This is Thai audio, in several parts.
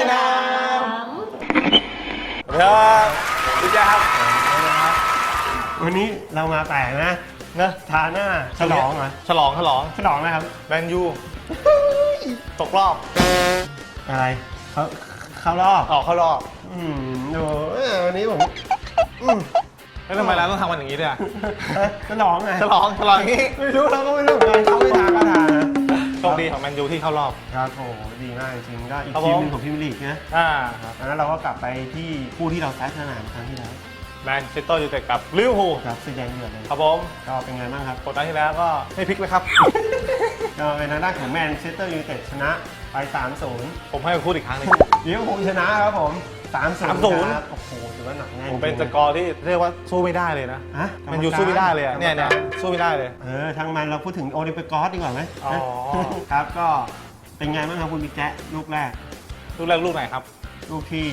สนามครับดีจ้าครับ วันนี้เรามาแปลกนะนะทาหน้าฉลองเหรอฉลองฉลองฉลองนะครับแมนยูตกรอบ อะไรเขาเข้ารอบออกเข้ารอบ อืมดูเอ้ยวันนี้ผมอืมแล้วทำไมเราต้องทำกันอย่างนี้ด้วยอะเอ้ยฉลองไงฉลองฉลองอย่างนี้ไม่รู้เราก็ไม่รู้เหมือนกันเขาไม่ทาก็ทานะ โชคดีของแมนยูที่เข้ารอบ ครับโอ้โหดีมากจริงๆก็อีกครับทีมผมหนึงของพรีเมียร์ลีกนะอ่าดังนั้นเราก็กลับไปที่คู่ที่เราแซดสนามครั้งที่แล้วแมนเชสเตอร์ยูไนเต็ดกับลิเวอร์พูลครับสีแดงเดือดเลยครับผมก็เป็นไงบ้างครับ ผลนัดที่แล้วก็ไม่พลิกเลยครับ ก็เป็นทางด้านของแมนเชสเตอร์ยูไนเต็ดชนะไป 3-0 ผมให้พูดอีกครั้งหนึง ลิเวอร์พูลชนะครับผม 3-0 3-0ครับโอ้โหถือว่าหนักแน่นผมเป็นจสริงกอร์ที่เรียกว่าสู้ไม่ได้เลยนะ ฮะแมนยูสู้ไม่ได้เลยอะเนี่ยเนี่ยสู้ไม่ได้เลย เออทางมันเราพูดถึงโอลิมปิกกอสดีกว่าไหมอ๋อ ครับก็เป็นไงบ้างครับคุณบิ๊กแจ๊ะลูกแรก ลูกแรกลูกไหนครับ ลูกที่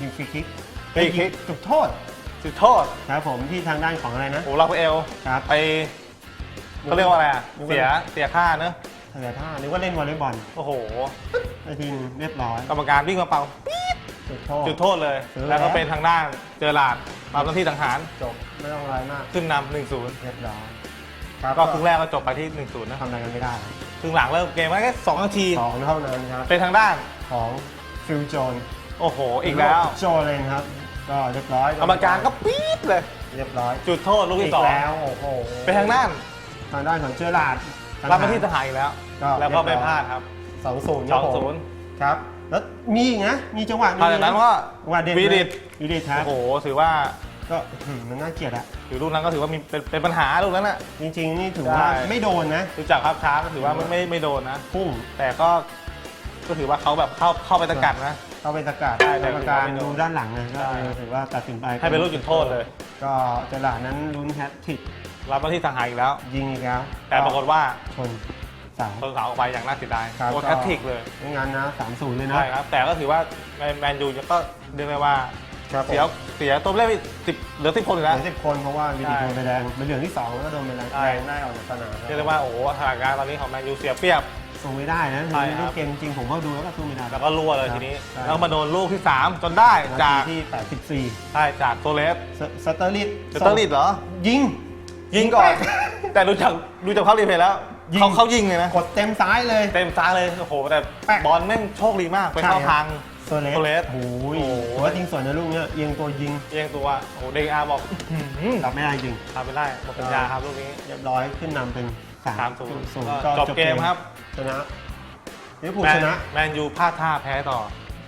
ยิงฟรีคิกฟรีคิก จุดโทษจุดโทษครับผมที่ทางด้านของอะไรนะ โอ้เราไปเอลครับ ไปเขาเรียกว่าอะไรอะนึกว่าเสียเสียค่าเนอะเสียท่านึกว่าเล่นวอลเลย์บอลโอ้โหไอ้ทีนึงเรียบร้อยกรรมการวิ่งมาเป่า จุดโทษ จุดโทษเลย ซื้อแล้วก็แล้วเป็นทางด้านเจอหลาดรับหน้าที่สังหารจบไม่ต้องอะไรมากขึ้นนำหนึ่งศูนย์เรียบร้อยครับก็ครึ่งแรกก็จบไปที่หนึ่งศูนย์นะทำอะไรกันไม่ได้ครึ่งหลังเริ่มเกมมาแค่สองนาทีสองเท่านั้นครับเป็นทางด้าน ของฟิลโจนโอ้โห อีกแล้วโจเลนครับ ก็เรียบร้อยกรรมการก็ปี๊ดเลย เรียบร้อยจุดโทษลูกที่สองแล้วโอ้โหเป็นทางด้านทางด้านของเจอราร์ด รับหน้าที่สังหารอีกแล้ว ก็แล้วก็เรีไม่ยบร้อยพลาดครับ สองศูนย์สองศูนย์ ครับ แล้วมีอีกนะ มีจังหวะหลังจากนั้นก็จังหวะเด็ดวีดิตวีดิตครับ โอ้โหถือว่าก็หืมมันน่าเกลียดอะถือลูกนั้นก็ถือว่ามีเป็นเป็นปัญหาลูกนั้นอะ จริงๆ นี่ถือว่าใช่ ไม่โดนนะ ดูจากภาพช้าก็ถือว่าไม่ไม่ไม่โดนนะ พุ่งแต่ก็ก็ถือว่าเขาแบบเข้าเข้าไปตะกัดนะ เข้าไปสกัดใช่แต่กรรมการไม่โดนดูด้านหลังนะก็ใช่เออถือว่าตัดสินไปให้เป็นลูกจุดโทษเลย ก็เจอราร์ดนั้นลุ้นแฮตทริกรับหน้าที่สังหารอีกแล้ว ยิงอีกแล้วแต่ปรากฏว่าชนเสาโดนเสาออกไปอย่างน่าเสียดายครับโดนแฮตทริกเลยไม่งั้นนะสามศูนย์เลยนะใช่ครับ แต่ก็ถือว่าแมนแมนยูก็เรียกได้ว่าครับผมเสียเสียตัวเล่นสิบเหลือสิบคนอยู่เหแล้วลือสิบคนเพราะว่าวีดีใช่โดนใบแดงเป็นเหลืองที่สองแล้วก็โดนใบแดงใช่ แดงได้ออกจากสนามเรียกได้ว่าโอ้โหสถานการณ์ตอนนี้ของแมนยูเสียเปรียบ สู้ไม่ได้นะใช่ครับลูกเกมจริงผมก็ดูแล้วก็สู้ไม่ได้ แล้วก็รั่วเลยทีนี้ ใช่ แล้วมาโดนลูกที่ 3 จนได้จากนาทีที่84ใช่จากโซเลสสสเตอร์ลิตสเตอร์ลิดเหรอ ยิง ยิงก่อน แต่ดูจากดูจากภาพรีเพลย์แล้ว ยิง เขาเขายิงเลยนะกดเต็มซ้ายเลย เต็มซ้ายเลยโอ้โหแต่แป๊กบอลแม่งโชคดีมากไปเข้าใช่ครับทาง โซเลสโซเลสโอ้ยโอ้โหถือว่ายิงสวยนะลูกเนี้ยเอียงตัวยิงเอียงตัวโอ้โหเดอาบอกอื้อหือรับไม่ได้จริง ทำไปได้หมดปัญญาครับลูกนี้ เรียบร้อยขึ้นนำเป็นสามศูนย์ศูนย์ก็จบเกมครับ ชนะลิเวอร์พูลแมชนนะแมนยูพลาดท่าแพ้ต่อ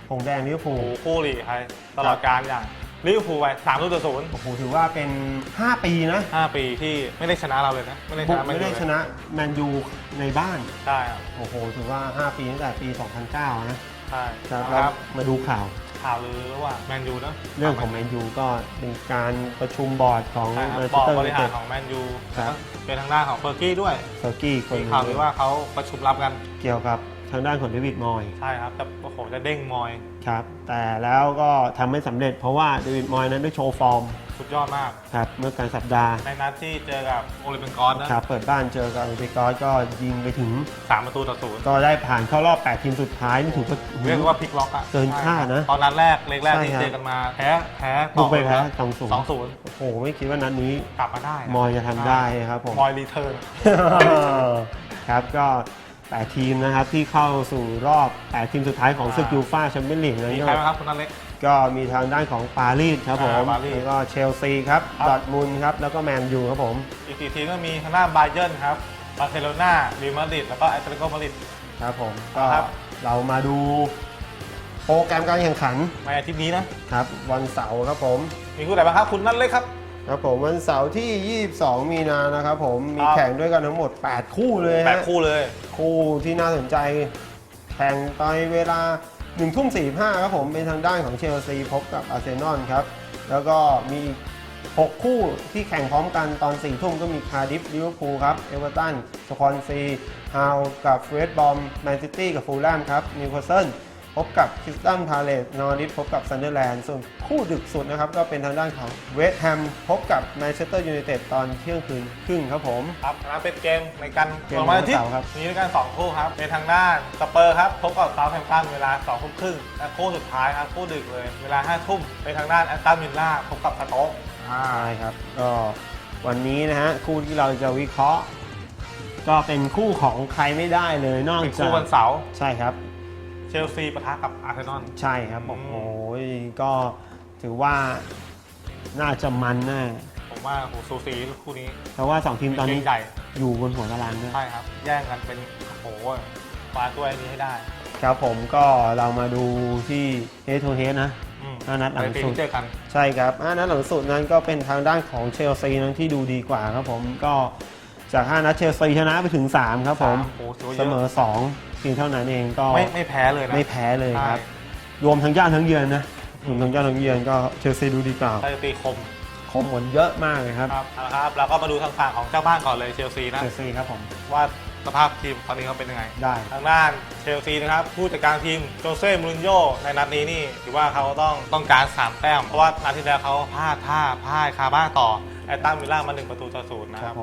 ผงแดงลิเวอร์พูโอ้ลโหคู่หลีใครตลอดการอย่าง ลิเวอร์พูลไปสามลูกต่อศูนย์โอ้โหถือว่าเป็น 5 ปีนะห้าปีที่ไม่ได้ชนะเราเลยนะ ไม่ได้ชบุกนะแมนไม่ยูได้เลยชนะแมนยูในบ้าน ใช่ครับโอ้โหถือว่า 5 ปีตั้งแต่ปี 2009 นะใช่ครับคแล้วรับมาดูข่าว ข่าวลือระหว่างแมนยูนะเรื่องของแมนยูก็เป็นการประชุมบอร์ดของใช่คแมรับนบเชอสกเตอร์บยูริไนหาเต็รดของแมนยูครับ เป็นทางด้านของเฟอร์กี้ด้วยเซอร์กี้คนมีหนึ่งข่าวหรือว่าเขาประชุมลับกันเกี่ยวกับ ทางด้านของเดวิดมอยใช่ครับแต่โอ้โหจะเด้งมอยครับแต่แล้วก็ทำไม่สำเร็จเพราะว่าเดวิดมอยนั้นได้โชว์ฟอร์มสุดยอดมาก ครับเมื่อกลางสัปดาห์ในนัดที่เจอกับโอลิมปิกกอนนะครับเปิดบ้านเจอกับอุติกอสก็ยิงไปถึง สามประตูต่อศูนย์ก็ได้ผ่านเข้ารอบ 8 ทีมสุดท้ายนี่ถือว่า เรียกว่าพลิกล็อกอะเกินคาดนะตอนนัดแรกเล็กแรกใช่ที่ครับ เจอกันมาแพ้แพ้บุกไปแพ้ต่สองศูนสองย์ศูนย์โอ้โห ไม่คิดว่านัดนี้กลับมาได้นมอยจะทำได้ครับผม มอยรีเทิร์น ครับก็ แปดทีมนะครับที่เข้าสู่รอบ 8 ทีมสุดท้ายของศึกอ่ายูฟ่าแชมเปี้ยนลีกนั้นมีก็ใครบ้างครับคุณนัทเล็ก ก็มีทางด้านของปารีสครับผม อ่าปารีส แล้วก็เชลซีครับครับดอร์ทมุนด์ครับ แล้วก็แมนยูครับผม อีกสี่ทีมก็มีทางด้านไบเยิร์นครับบาร์เซโลนาเรอัลมาดริดแล้วก็แอตเลติโกมาดริด ครับผม ก็ครับ เรามาดูโปรแกรมการแข่งขันในอาทิตย์นี้นะครับวันเสาร์ครับผม มีคู่ไหนบ้างครับคุณนัทเล็กครับ ครับผมวันเสาร์ที่ 22 มีนานะครับผมมีครับแข่งด้วยกันทั้งหมด 8 คู่เลยแปฮะดคู่เลย คู่ที่น่าสนใจ แข่งตอนเวลา1ทุ่ม45ครับผมเป็นทางด้านของเชลซีพบกับอาร์เซนอลครับ แล้วก็มีอีก6คู่ที่แข่งพร้อมกันตอน4ทุ่มก็มีคาร์ดิฟลิเวอร์พูลครับ เอเวอร์ตันสควอนซีฮาวกับเฟรดบอมแมนซิตี้กับฟูลแลมครับนิวคาสเซิลโฮ บกับคริสตันพาเลตนอริสพบกับซันเดอร์แลนด์ส่วนคู่ดึกสุดนะครับ ก็เป็นทางด้านของเวสต์แฮมพบกับแมนเชสเตอร์ยูไนเต็ดตอนเที่ยงคืนครึ่งครับผม ครับอันนั้นเป็นเกมในการเกมวันอาทิตย์วันเสาร์ครับมีด้วยกัน2คู่ครับเป็นทางด้านสเปอร์ครับพบกับเซาท์แฮมป์ตันเวลา2ทุ่มครึ่งและคู่สุดท้ายครับคู่ดึกเลย เวลา5ทุ่มเป็นทางด้านแอตตันวิลล่าพบกับสโต๊กใช่ครับก็วันนี้นะฮะคู่ที่เราจะวิเคราะห์ ก็เป็นคู่ของใครไม่ได้เลยนอกเป็นจากคู่วันเสาร์ใช่ครับ เชลซีปะทะกับอาร์เซนอล ใช่ครับ โอ้อืมโห ก็ถือว่าน่าจะมันแน่ผมว่าโหสูสีคู่นี้เพราะว่าสองทีมตอนนี้ เกมใหญ่อยู่บนหัวตารางด้วย ใช่ครับ แย่งกันเป็นโอ้โหคว้าตัวนี้ให้ได้ครับผมก็เรามาดูที่เฮ d โ o เฮ d นะ อืมห้านัดหลังในปีสุด ที่เจอกัน ใช่ครับอ่านัดหลังสุดนั้นก็เป็นทางด้านของเชลซีนั้นที่ดูดีกว่าครับผมก็จาก 5 นัดเชลซีชนะไปถึง 3 ครับผม สามโอ้โหถือว่าเยเสอะมอ 2 เพียงเท่านั้นเองก็ไม่ไม่แพ้เลยนะไม่แพ้เลยครับใช่รวมทั้งย่านทั้งเยือนนะรวมทั้งย่านทั้งเยือนก็เชลซีดูดีกว่าสถิติคมคมหมดเยอะมากเลยครับครับเอาละครับเราก็มาดูทางฝั่งของเจ้าบ้านก่อนเลยเชลซีนะเชลซีครับผมว่าสภาพทีมตอนนี้เขาเป็นยังไง ได้ทางด้านเชลซีนะครับผู้จัดการทีมโจเซ่มูรินโญ่ในนัดนี้นี่ถือว่าเขาต้องต้องการ 3 แต้ม เพราะว่านัดที่แล้วเขาพลาดท่าพ่ายคาบ้านต่อแอตตันวิลล่ามา1ประตูต่อศูนย์นะคครัรับ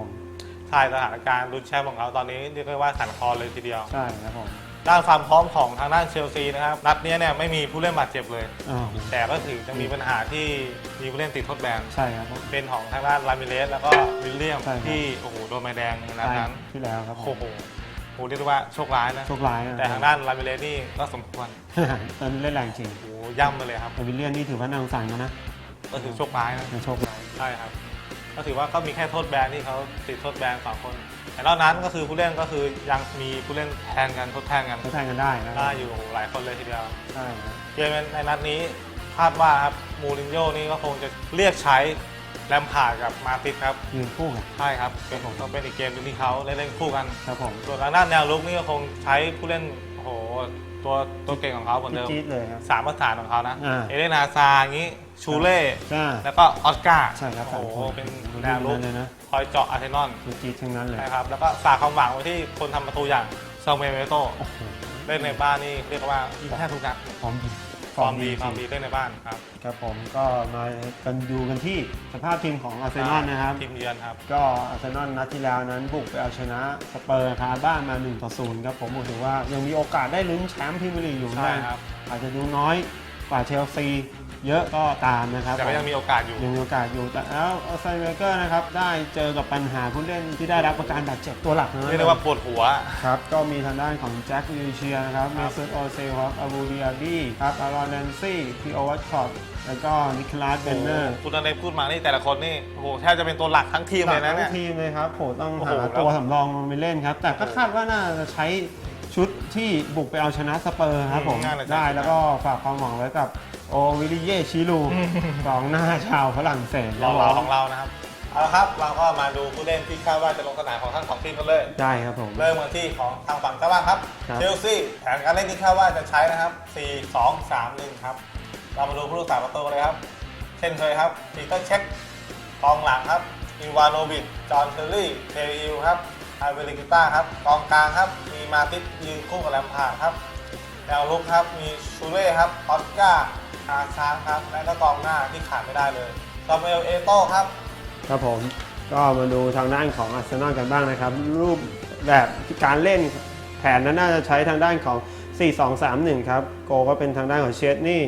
บผมใช่สถานการณ์ลุ้นแชมป์ของเขาตอนนี้เรียกได้ว่าสั่นคลอนเลยทีเดียว ใช่ครับผมด้านความพร้อมของทางด้านเชลซีนะครับนัดนี้เนี่ยไม่มีผู้เล่นบาดเจ็บเลย อ้าวแต่ก็ถือจะมีปัญหาที่มีผู้เล่นติดทดแบนใช่ครับผม เป็นของทางด้านลามิเลสแล้วก็วิลเลียมใช่ครับ ที่โอ้โหโดนใบแดงในนัดใช่นั้นที่แล้วครับผโอ้มโหโหเรียกได้ว่าโชคร้ายนะ โชคร้ายนะแต่ทางด้านลามิเลสนี่ก็สมควรตอนนี้เล่นแรงจริงโอ้โหย่ำไปเลยครับแต่วิลเลียนนี่ถือว่าน่าสงสารกันนะก็ถือโชคร้ายนะเป็นโชคร้าย ใช่ครับ ก็ถือว่าก็มีแค่โทษแบนที่เขาติดโทษแบนสองคน แต่นอกนั้นก็คือผู้เล่นก็คือยังมีผู้เล่นแทนกันทดแทนกันเขาแทนกันได้นะได้อยู่หลายคนเลยทีเดียวใช่ครับเกมในนัดนี้คาดว่าครับมูรินโญ่นี่ก็คงจะเรียกใช้แลมพาร์ดกับมาติสครับยืนคู่กันใช่ครับเป็นผมต้องเป็นอีกเกมหนึงที่เขาเล่นคู่กันครับผมส่วนทางด้านแนวลุกนี่ก็คงใช้ผู้เล่นโอ้โห ตัวตัวเก่งของเขาเหมือนเดิมจี๊ดๆเลยครับ สามประสานของเขานะ อ่าเอเลนาซาอย่างนี้ชูเล่จ้าแล้วก็ออสการ์ใช่ครับโอ้โหสามคนเป็นดูแนวลุกเลยนะ คอยเจาะอาร์เซนอลคือจี๊ดทั้งนั้นเลยนะครับแล้วก็ฝากความหวังไว้ที่คนทำประตูอย่างซามูเอลเวโตโอ้โหเล่นในบ้านนี่เรียกว่ายิงแทบทุกนัดฟอร์มดี ฟอร์มดีจฟอร์มริดีงเล่นในบ้านครับครับผมก็มากันดูกันที่สภาพทีมของอาร์เซนอลนะครับทีมเยือนครับก็อาร์เซนอลนัดที่แล้วนั้นบุกไปเอาชนะสเปอร์คาบ้านมา1ต่อ0ครับผมถือว่ายังมีโอกาสได้ลุ้นแชมป์พรีเมียร์ลีกอยู่ใช่นะครับอาจจะดูน้อย กว่าเชลซีเยอะก็ตามนะครับแต่ก็ยังมีโอกาสอยู่ยังมีโอกาสอยู่แต่แล้วอัลไซเมเกอร์นะครับได้เจอกับปัญหาผู้เล่นที่ได้รับประการบาดเจ็บตัวหลักนะเรียกได้ว่าปวดหัวครับก็มีทางด้านของแจ็ควิลเชียร์นะครับเมสันโอเซลครับอาบูดิอาดีครับอารอนแลนซี่พีโอวัตคอร์ดแล้วก็นิคลัสเบนเนอร์คุณอเนกพูดมานี่แต่ละคนนี่โอ้โหแทบจะเป็นตัวหลักทั้งทีมเลยนะเนี่ยทีมเลยครับโหต้องโอ้โหหาตัวสำรองมาไปเล่นครับแต่ก็คาดว่าน่าจะใช้ ชุดที่บุกไปเอาชนะสเปอร์ครับผมน่าจะใช่ได้แล้วก็ฝากความหวังไว้กับโอวิลิเย่ชิลูกองหน้าชาวฝรั่งเศสรอเราของเรานะครับเอาละครับเราก็มาดูผู้เล่นที่คาดว่าจะลงสนามของทั้งสองทีมกันเลย ได้ครับผม เริ่มกันที่ของทางฝั่งเจ้าบ้านครับครับ เชลซีแผนการเล่นที่คาดว่าจะใช้นะครับ 4 2 3 1 ครับ เรามาดูผู้รักษาประตูเลยครับ เช่นเคยครับปีเตอร์เช็คกองหลังครับอิวานโนวิชจอห์นเทอร์รี่เทริลครับ อาเวลิกิต้าครับกองกลางครับ มีมาติสยืนคู่กับแลมพาร์ดครับแนวลุกครับ มีชูเล่ครับออสการ์อาชาครับ และก็กองหน้าที่ขาดไม่ได้เลยซามูเอลเอโต้ครับ ครับผมก็มาดูทางด้านของอาร์เซนอลกันบ้างนะครับ รูปแบบการเล่นแผนนั้นน่าจะใช้ทางด้านของ 4-2-3-1 ครับ โกก็เป็นทางด้านของเชสนี่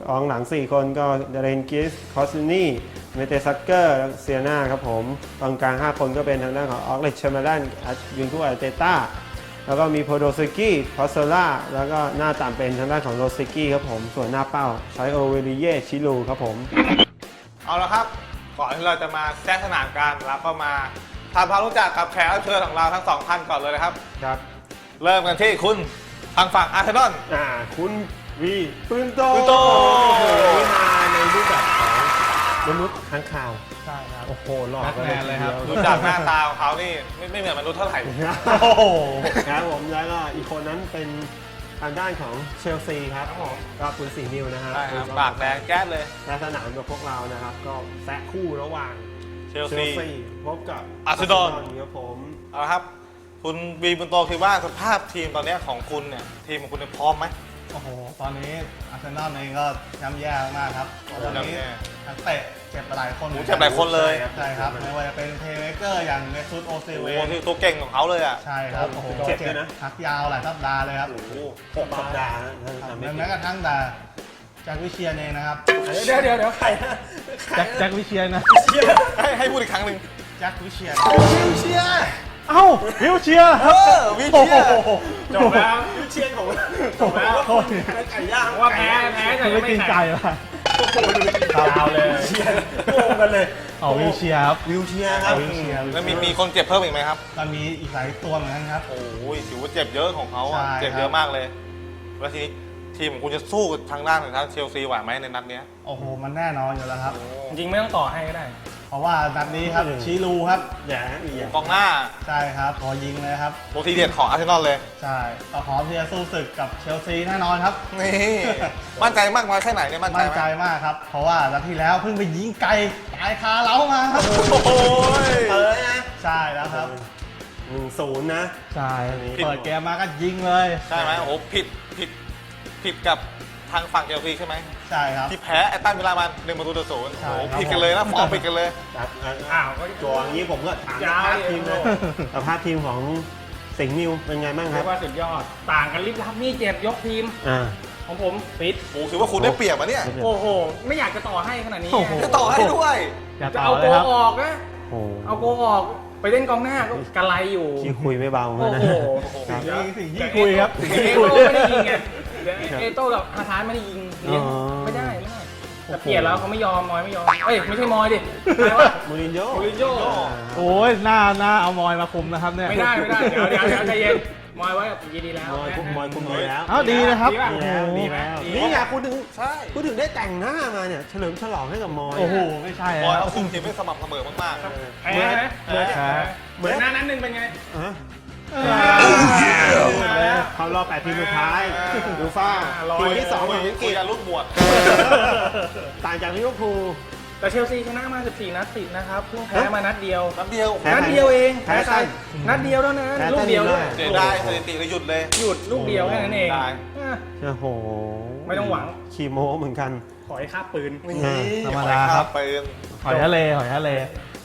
กองหลัง 4 คนก็เดเรนกิสคอสซินี่ เมเตซักเกอร์เซียนาครับผมกองกลาง 5 คนก็เป็นทางด้านของออกเลชเชมาดันยืนคู่กับเตต้าแล้วก็มีโพโดซิกี้พอสโซล่าแล้วก็หน้าต่ำเป็นทางด้านของโรซิกี้ครับผม ส่วนหน้าเป้าใช้โอเวลิเย่ชิลูครับผม เอาละครับ ก่อนที่เราจะมาแซะสนามกันเราก็มาทำความรู้จักกับแขกรับเชิญของเราทั้งสองท่านก่อนเลยนะครับ ครับ เริ่มกันที่คุณทางฝั่งอาร์เซนอลอ่า คุณวีปืนโตปืนโตโอ้โหนี่มาในรูปแบบของ มนุษย์ค้างคาว ใช่ครับ โอ้โหหล่อแบ็คกันแมนเลยครับทีดูดีวจากหน้าตาของเขานี่ไม่ไม่เหมือนมนุษย์เท่าไหร่ โอ้โหครับผมแล้วก็อีกคนนั้นเป็นทางด้านของเชลซีครับครับผม ก็คุณสีนิวนะฮะใช่ครับก็ปากแดงแก๊สเลยแล้สนามกับพวกเรานะครับ ก็แซะคู่ระหว่างเชลเชลซี ซีพบกับอาร์เซนอลครับผม เอาละครับ คุณบีบุญโตคิดว่าสภาพทีมตอนเนี้ยของคุณเนี่ย ทีมของคุณเนี่ยพร้อมไหม โอ้โห ตอนนี้อาร์เซนอลเองก็ย่ำแย่มากครับ ตอนนี้ย่ำแย่นักเตะเจ็บหลายคนโอ้โหเจ็บหลายคนเลย ใช่ครับไม่ว่าจะเป็นเพลย์เมเกอร์อย่างเมซุตโอซิโอ้เวโหนนี่ตัวเก่งของเขาเลยอะ ใช่ครับ โอ้โหเจ็บด้วยนะพักยาวหลายสัปดาห์เลยครับโอ้โหหกสัปดาห์นะถ้าครับจำไม่แม้ผิดกระทั่งแต่แจ็ควิเชียนเองนะครับ เดี๋ยวเดี๋ยวเดี๋ยวใครแจ็คแจ็ควิเชียนนะให้ให้พูดอีกครั้งหนึ่งแจ็ควิเชียนวิวเชียร์ เอ้าวิวเชียร์เออวิวเชียร์จบแล้วเชียนของจบแล้วโทษไก่ย่างว่าแพ้แพ้แต่ไม่ยังไม่กินแข่ไก่งละยาวเลย เชียนโกงกันเลยเอาวิวเชียร์ครับ วิวเชียร์ครับวิวเชียร์ แล้วมีมีคนเจ็บเพิ่มอีกไหมครับ ตอนมีอีกหลายตัวเหมือนกันครับ โอ้ยถือว่าเจ็บเยอะของเขาอะใช่ เจ็บเยอะมากเลย แล้วทีนี้ทีมของคุณจะสู้กับทางด้านของทางเชลซีไหวไหมในนัดเนี้ยโอ้โหมันแน่นอนอยู่แล้วครับ จริงๆไม่ต้องต่อให้ก็ได้ เพราะว่านัดนี้ครับชีรูครับอย่ามีอย่ากองหน้า ใช่ครับขอยิงเลยครับตัวทีเด็ดของอาร์เซนอลเลย ใช่ก็พร้อมที่จะสู้ศึกกับเชลซีแน่นอนครับ นี่ มั่นใจมากน้อยแค่ไหนเนี่ยมั่นใจมั่นไหมใจมากครับ เพราะว่านัดที่แล้วเพิ่งไปยิงไก่ตายคาเล้ามาครับโอ้ยเปิดนะใช่แล้วครับหนึ่งศูนย์นะ ใช่ผิดเปิดเกมมาก็ยิงเลย ใช่ไหมโอ้โหผิดผิดผิดกับ ทางฝั่งเชลซีใช่ไหมใช่ครับ ที่แพ้แอตตันวิลามันหนึ่งประตูต่อศูนย์ใช่โอ้โหครับ ผิดกันเลยนะฟอร์มผิดกันเลย ครับอ้าวก็ตัวอย่างนี้ผมก็ถามยาวภาพทีมเลยเลยสภาพทีมของสิงห์นิวเป็นไงบ้างคเรีรัยบกว่าสุดยอด ต่างกันลิบลับนี่เจ็บยกทีม อ่า ของผมฟิต โอ้โหถือว่าคุณได้เปรียบอะเนี่ย โอ้โห ไม่อยากจะต่อให้ขนาดนี้ โอ้โห จะต่อให้ด้วยอย่าจะต่อเอาเลโกยครับออกนะ โอ้โหเอาโกออกไปเล่นกองหน้าก็กระไรอยู่ ที่คุยไม่เบาโอ้เลยนะ โห ครับสิ่งที่คุยครับสิ่งเอที่โต้คุยไม่ได้ยิงไง เดี๋ยวเอโต้กับฮาทานไม่ได้ยิงเลี้ยงอ๋อไม่ได้ไม่ได้แต่เปลี่ยนแล้วเขาไม่ยอมมอยไม่ยอม เอ้ยไม่ใช่มอยดิอะไรวะมูรินโญ่โมรินโญ่โอ้ยหน้าหน้าเอามอยมาคุมนะครับเนี่ยไม่ได้ไม่ได้เดี๋ยวเดี๋ยวเดี๋ยวใจเย็นมอยไว้กับยีดีแล้วมอยคุมมอยคุมดีแล้วเอ้าดีนะครับดีป่ะดีแล้วดีแล้วดีนี่ไงคุณถึงใช่คุณถึงได้แต่งหน้ามาเนี่ยเฉลิมฉลองให้กับมอยโอ้โหไม่ใช่บอยแล้เขาวคุมทีมได้สม่ำเสมอมากๆแพ้ไหมเหมือนแพ้เหมือนหน้านั้นหนึ่งเป็นไงอะมาแล้ว เขารอบแปดทีมสุดท้ายดูฟ้าลอยทีมที่สองของอังกคุฤยษกันรุ่นบวชต่างจากลิเวอร์พูลแต่เชลซีชนะมา 14 นัดติดนะครับเพิ่งแพ้มานัดเดียว นัดเดียวแพ้นัดเดียวเอง แพ้แพ้ใครใคร นัดเดียวเท่านั้นแพ้ลูกเดียวด้วยใต้เสียได้สถิติเลยหยุดเลย หยุดลูกเดียวแค่นั้นเองได้อะโอ้โห ไม่ต้องหวังคีโมเหมือนกัน ขอให้ค่าปืนนี่ธรรมดาครับไปเองหอยทะเลหอยทะเล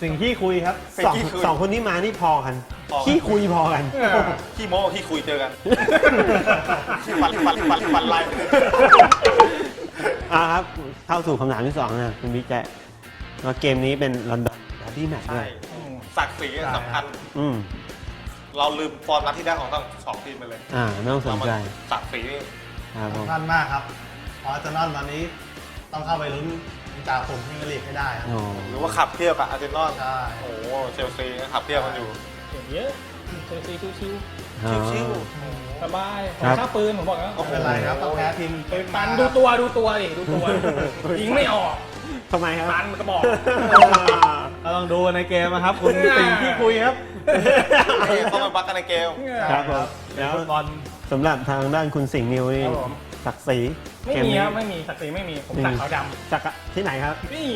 สิ่งที่คุยครับไปสองขี้คุย สองคนนี้มานี่พอกันพอกันขี้คุยพอกันเออขี้โม้กับขี้คุยเจอกันขี้ฟันฟันฟันฟันลาย อ่าครับเข้าสู่คำถามที่สองนะคุณบิ๊กแจ๊ว่าเกมนี้เป็นลอนดอนดาร์บี้แมตช์ด้ใช่วยศักดิ์ศรีสำคัญ อืมเราลืมฟอร์มนัดที่ได้ของทั้งสองทีมไปเลยอ่าไม่ต้องสนใจศักดิ์ศรีนี่ครับผม สำคัญมากครับเพราะอาร์เซนอลตอนนี้ต้องเข้าไปลุ้น จ่าฝูงพรีเมียร์ลีกให้ได้ครับโอ้หรือว่าขับเทียบกับอาร์เซนอลใช่โอ้โหเชลซีขับเทียบกันอยู่เก่งเยอะเชลซีชิวชิวๆสบายขครัอบค่าปืนผมบอกแล้วโอ้โหไม่เป็นไรครับต้องแพ้ทีมปืนปันดูตัวดูตัวดิดูตัวยิงไม่ออกทำไมครับปันมันก็บอกเราต้องดูในเกมนะครับ คุณสิ่งที่คุยครับนี่ต้องมาปักกันในเกมครับผมแล้วฟุตบอลสำหรับทางด้านคุณสิงห์นิวนี่ครับผม ศักดิ์ศรีไม่เกมมีนี้ครับไม่มีศักดิ์ศรีไม่มีผมตัดขาวดจากที่ไหนครับำนี่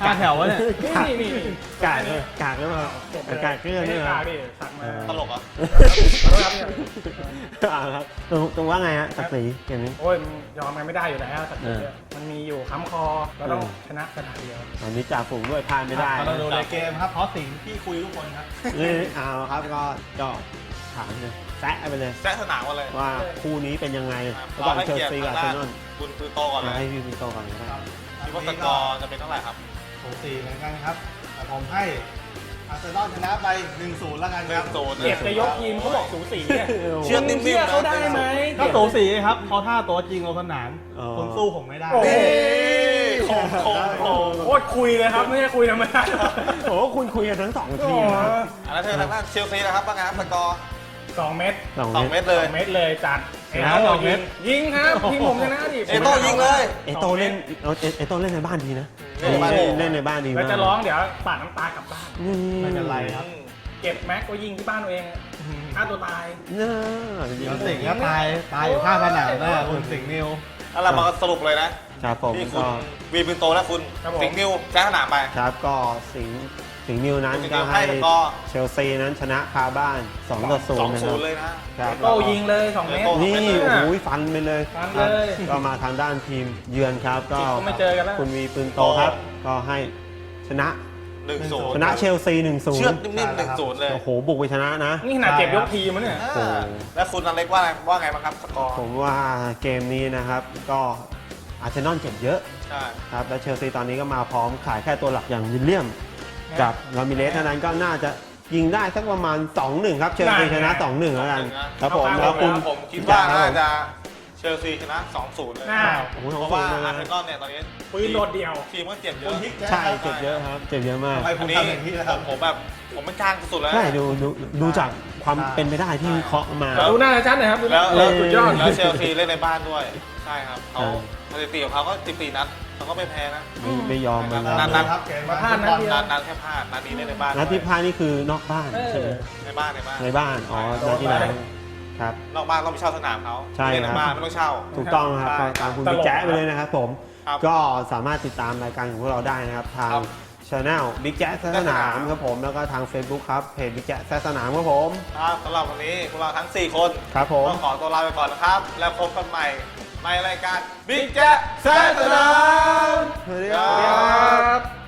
ห้าแถววะเนี่ยนี่นี่นี่กากเลยกากหรือเปล่ากากเกลือไม่นี่ได้เหรอกากดิสักมาตลกเหรอะขอโทษครับเนี่ยอ่าครับตรงตรงว่าไงฮะศักดิ์ศรีเกมนี้ โอ้ยมันยอมกันไม่ได้อยู่แล้วศักดิ์ศรีเอออะมันมีอยู่ค้ำคอเราต้องเออชนะสนามเดียวตอนนี้จ่าฝูงด้วยพลาดไม่ได้เราต้องดูในเกมครับเพราะสิ่งที่คุยทุกคนครับ นี่เอาครับก็ก็ถามเลย แซะไปเลยแซะสนามกันเลยว่าคู่นี้เป็นยังไงระหเราว่างให้เชลเกียรติซีกับทางอาร์เซด้านนอลคุณคือโตก่อนเลยให้พี่พิโตก่อนเลยครับคิดว่าสกอร์จะเป็นเท่าไหร่ครับสูสีเหมือนกันครับแต่ผมให้อาร์เซนอลชนะไป1-0แล้วกันหคนึ่รับงศูนย์เก็บจะยกทีมเขาบอกสูสีเนี่ยเชื่อนิ่มๆเชื่อเขาได้นะไหมก็สูสีครับเพราะถ้าตัวจริงลงสนามอ๋อคุณสู้ผมไม่ได้โอ้โหโคงโคงโคงโคตรคุยเลยครับ ไม่ได้คุยธรรมดาโอ้โหคุณคุยกันทั้งสองโอ้ทีโหมนะครับอันนั้นเธอทางด้านเชลซีนะครับว่าไงครับสกอร์ สองเม็ดสองสองเมเม็ตรดเลยสองเม็ดเลยจัดชนะสองเม็ดยิงครับทีมผมชนะดิเอโต้ยิงเลย เอโตเล่นเอเอเอโตเล่นในบ้านดีนะเล่นในบ้านดี เล่นในบ้านดีแล้วมากจะร้องเดี๋ยวปาดน้ำตากลับบ้านนี่ไม่เป็นไรครับเก็บแม็กก็ยิงที่บ้านตัวเองฆ่าตัวตายน่าเดี๋ยวสิงห์ก็ตายตายอยู่ข้างสนามแน่คุณสิงห์นิวแล้วเรามาสรุปเลยนะ ครับผมที่คุก็ณวีบินโตและคุณครับผม สิงห์นิวแจ้งสนามไป ครับก็สิงห์ถึงนิวนั้นถึงนิก็วให้ให้สกอร์ เชลซีนั้นชนะคาบ้าน2ต่อสอง0นะคศูรันย์เลยนะ ครับโต้ยิงเลยสองเมตรโต้นี่ไม่เลยโอ้นะโหฟันไปเลยฟันเลยครับก็มาทางด้านทีมเยือนครับก็จริงก็ไม่เจอกันแล้ว คุณวีปืนโตครับ ก็ให้ชนะหนึ่งศูนย์ชนะเชลซี1เชือก0นิ่มๆหนึ่งศูนย์เลยโอ้โหบุกไปชนะนะ นี่ขนาดเจ็บยกทีมมั้เนี่ย อ่าแล้วคุณอเล็กว่าไงว่าไงบ้างครับสกอร์ ผมว่าเกมนี้นะครับก็ อาร์เซนอลเจ็บเยอะใช่ ครับและเชลซีตอนนี้ก็มาพร้อมขายแค่ตัวหลักอย่างวิลเลียม กับลามิเลสเท่านั้นก็น่าจะยิงได้สักประมาณ 2-1 ครับ เชลซีชนะ 2-1 แล้วกันครับผมแล้แล้ววคุคุณณผมคิดว่าน่าจะเชลซีชนะสองศูนย์เลยอ้าวโอ้โหเพราะว่าอาร์เซนอลเนี่ยตอนนี้ปืนโดดเดี่ยว ทีมก็เจ็บเยคุอะณฮิกแจ๊คใช่ครับเจ็บเยอะครับเจ็บเยอะมากทำไมอัคุนณนี้ทำอย่างนี้นะคผรับมผมแบบผมไม่กล้างสุดแล้ว ใช่ดูดูดูจากความเป็นไปได้ที่วิเคราะห์มาดูหน้าชัดหน่อยครับดูหแล้น้าวเออสุดยอด แล้วเชลซีเล่นในบ้านด้วย ใช่ครับเขาใช่ส ถิติของเขาก็สิบสี่นัดเขาก็ไม่แพ้นะ ไม่ไม่ยอมมันนั่นะนครับเกมมาพลาดนัดเดียว นัดนัดแค่พลาดนัดนี้เล่นในบ้านนัดที่ด้วยพลาดนี่คือนอกบ้านเออใช่ไหมในบ้านในบ้าน ในบ้าน อ๋อนัดที่แล้วครับ นอกบ้านต้องไปเช่าสนามเขาใช่เล่นในครับบ้านไม่ต้องเช่า ถูกต้องครับใช่ก็ตามคุณตลกบิ๊กแจ๊ะไปเลยนะครับผม ครับก็สามารถติดตามรายการของพวกเราได้นะครับ ทางครับช anel บิ๊กแจ๊สสนามครับผมแล้วก็ทาง Facebook ครับเพจบิ๊กแจ๊สสนามครับผม ครับสำหรับวันนี้พวกเราทั้ง 4 คนครับผม ต้องขอตัวลาไปก่อนนะครับ แล้วพบกันใหม่ ในรายการบิ๊กแจ๊สแซนสนามสวัสดีครับ